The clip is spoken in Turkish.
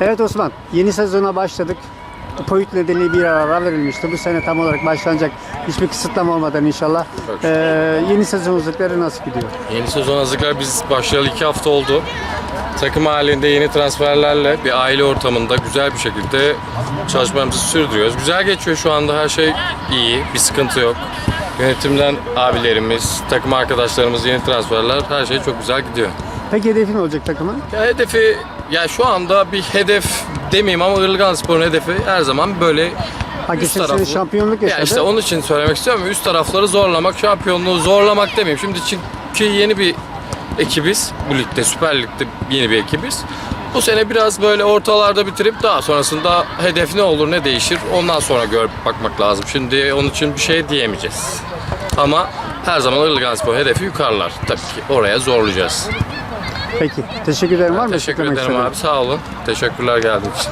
Evet Osman, yeni sezona başladık. Covid nedeniyle bir ara verilmişti. Bu sene tam olarak başlanacak. Hiçbir kısıtlama olmadan inşallah. Ee, yeni sezon hazırlıkları nasıl gidiyor? Yeni sezon hazırlıklar biz başlayalı iki hafta oldu. Takım halinde yeni transferlerle bir aile ortamında güzel bir şekilde çalışmamızı sürdürüyoruz. Güzel geçiyor şu anda her şey iyi, bir sıkıntı yok. Yönetimden abilerimiz, takım arkadaşlarımız, yeni transferler her şey çok güzel gidiyor. Peki hedefin olacak takımın? Ya hedefi, ya şu anda bir hedef demeyeyim ama Irılgan Spor'un hedefi her zaman böyle Ha, üst geçen sene taraflı. şampiyonluk yaşadı. Ya işte onun için söylemek istiyorum. Üst tarafları zorlamak, şampiyonluğu zorlamak demeyeyim. Şimdi çünkü yeni bir ekibiz. Bu ligde, Süper Lig'de yeni bir ekibiz. Bu sene biraz böyle ortalarda bitirip daha sonrasında hedef ne olur ne değişir ondan sonra görüp bakmak lazım. Şimdi onun için bir şey diyemeyeceğiz. Ama her zaman Irılgan Spor hedefi yukarılar. Tabii ki oraya zorlayacağız. Peki, teşekkür ederim. Var mı Teşekkür ederim abi sağ olun. Teşekkürler geldiğiniz için.